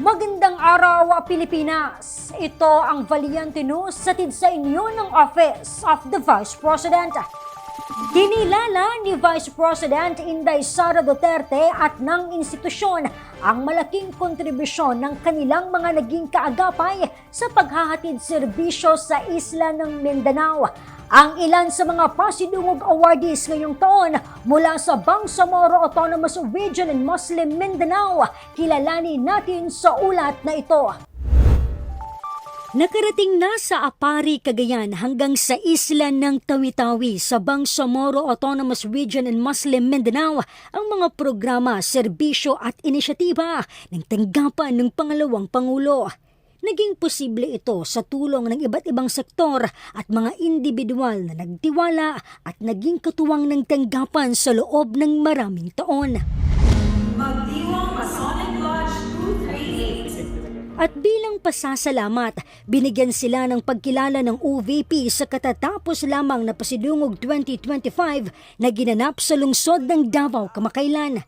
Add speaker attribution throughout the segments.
Speaker 1: Magandang araw, Pilipinas! Ito ang Valiente News satid sa inyo ng Office of the Vice President. Kinilala ni Vice President Inday Sara Duterte at ng institusyon ang malaking kontribusyon ng kanilang mga naging kaagapay sa paghahatid serbisyo sa isla ng Mindanao. Ang ilan sa mga pasidungog awardees ngayong taon mula sa Bangsamoro Autonomous Region in Muslim Mindanao, kilalanin natin sa ulat na ito. Nakarating na sa Apari, Cagayan hanggang sa isla ng Tawi-Tawi sa Bangsamoro Autonomous Region in Muslim Mindanao ang mga programa, serbisyo at inisyatiba ng tanggapan ng pangalawang Pangulo. Naging posible ito sa tulong ng iba't ibang sektor at mga individual na nagtiwala at naging katuwang ng tanggapan sa loob ng maraming taon.
Speaker 2: Magdiwang
Speaker 1: At bilang pasasalamat, binigyan sila ng pagkilala ng OVP sa katatapos lamang na Pasidungog 2025 na ginanap sa lungsod ng Davao kamakailan.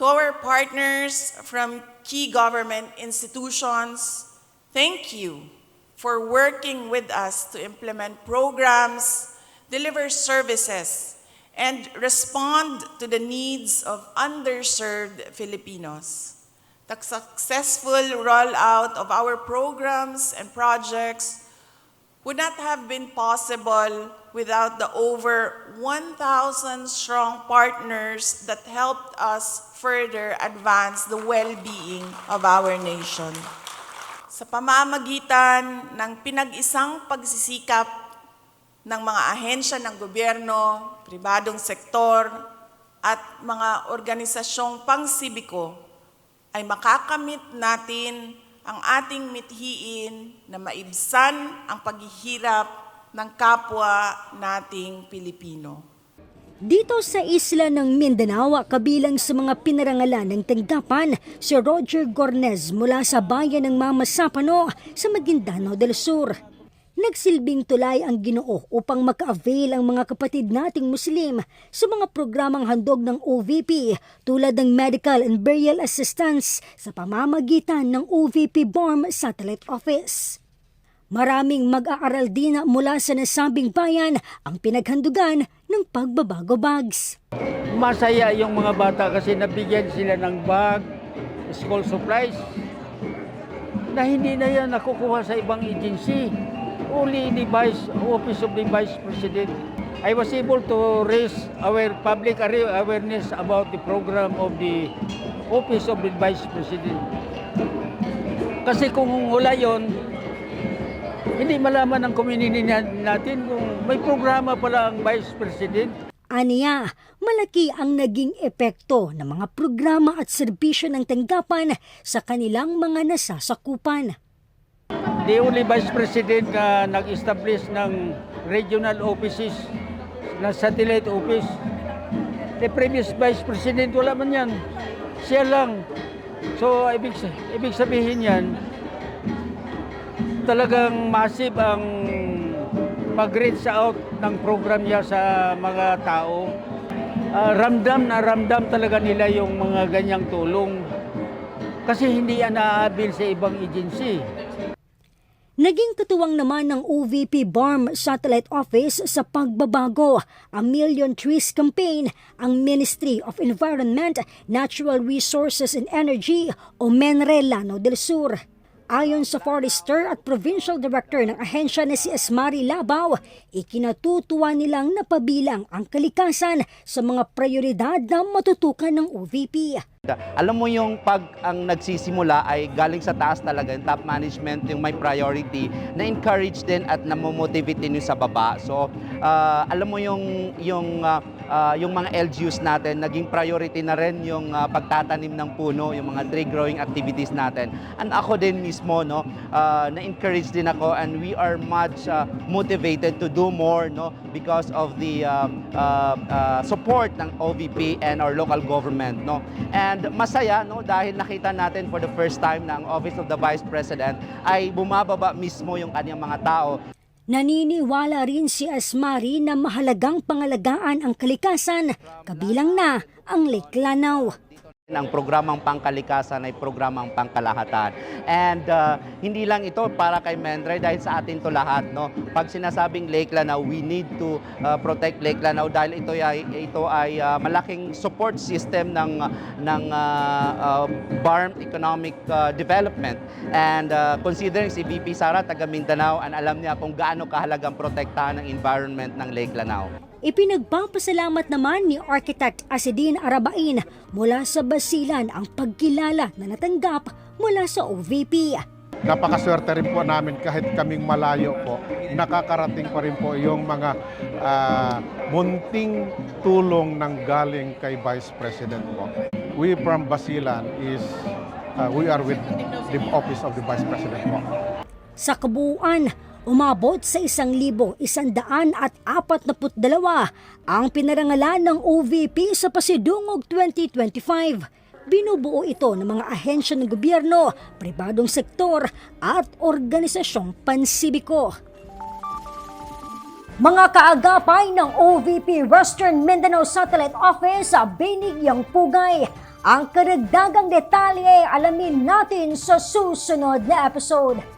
Speaker 3: To our partners from key government institutions, thank you for working with us to implement programs, deliver services, and respond to the needs of underserved Filipinos. The successful rollout of our programs and projects would not have been possible without the over 1,000 strong partners that helped us further advance the well-being of our nation. Sa pamamagitan ng pinag-isang pagsisikap ng mga ahensya ng gobyerno, pribadong sektor, at mga organisasyong pangsibiko, ay makakamit natin ang ating mithiin na maibsan ang paghihirap ng kapwa nating Pilipino.
Speaker 1: Dito sa isla ng Mindanao, kabilang sa mga pinarangalan ng tanggapan, si Roger Gornez mula sa bayan ng Mama Sapano sa Maguindanao del Sur. Nagsilbing tulay ang ginoo upang maka-avail ang mga kapatid nating Muslim sa mga programang handog ng OVP tulad ng Medical and Burial Assistance sa pamamagitan ng OVP BORM Satellite Office. Maraming mag-aaral din mula sa nasabing bayan ang pinaghandugan ng pagbabago bags.
Speaker 4: Masaya yung mga bata kasi nabigyan sila ng bag, school supplies, na hindi na yan nakukuha sa ibang agency. Only the Vice, Office of the Vice President. I was able to raise our public are- awareness about the program of the Office of the Vice President. Kasi kung wala yon, hindi malaman ng community na- natin kung may programa pala ang Vice President.
Speaker 1: Aniya, malaki ang naging epekto ng mga programa at serbisyo ng tanggapan sa kanilang mga nasasakupan.
Speaker 4: The only Vice President na nag-establish ng regional offices na satellite office. The previous Vice President, wala man yan. Siya lang. So, ibig, ibig sabihin yan, talagang massive ang mag-reach out ng program niya sa mga tao. Ah, ramdam na ramdam talaga nila yung mga ganyang tulong. Kasi hindi yan naaabil sa ibang agency.
Speaker 1: Naging katuwang naman ng OVP BARM Satellite Office sa pagbabago ang Million Trees Campaign ang Ministry of Environment, Natural Resources and Energy o MENRE Lano del Sur. Ayon sa Forester at Provincial Director ng ahensya na si Esmari Labaw, ikinatutuwa nilang napabilang ang kalikasan sa mga prioridad na matutukan ng OVP.
Speaker 5: Alam mo yung pag ang nagsisimula ay galing sa taas talaga, yung top management, yung may priority, na-encourage din at namomotivate din yung sa baba. So, ah, alam mo yung, yung, ah, ah, yung mga LGUs natin, naging priority na rin yung ah, pagtatanim ng puno, yung mga tree growing activities natin. And ako din mismo, no, ah, na-encourage din ako and we are much ah, motivated to do more no, because of the um, ah, ah, support ng OVP and our local government. No? And masaya no, dahil nakita natin for the first time na ang Office of the Vice President ay bumababa mismo yung kanyang mga tao
Speaker 1: Naniniwala rin si Asmari na mahalagang pangalagaan ang kalikasan, kabilang na ang Lake Lanao.
Speaker 5: Ang programang pangkalikasan ay programang pangkalahatan. And uh, hindi lang ito para kay Mendray dahil sa atin to lahat. No? Pag sinasabing Lake Lanao, we need to uh, protect Lake Lanao dahil ito ay, ito ay uh, malaking support system ng, ng uh, uh, economic uh, development. And uh, considering si VP Sara, taga Mindanao, ang alam niya kung gaano kahalagang protektahan ng environment ng Lake Lanao.
Speaker 1: Ipinagpapasalamat naman ni Architect Asidin Arabain mula sa Basilan ang pagkilala na natanggap mula sa OVP.
Speaker 6: Napakaswerte rin po namin kahit kaming malayo po, nakakarating pa rin po yung mga ah, munting tulong ng galing kay Vice President po. We from Basilan is, ah, we are with the Office of the Vice President po.
Speaker 1: Sa kabuuan, umabot sa isang libo isandaan at apat na dalawa ang pinarangalan ng OVP sa Pasidungog 2025. Binubuo ito ng mga ahensya ng gobyerno, pribadong sektor at organisasyong pansibiko. Mga kaagapay ng OVP Western Mindanao Satellite Office sa Binigyang Pugay. Ang karagdagang detalye alamin natin sa susunod na episode.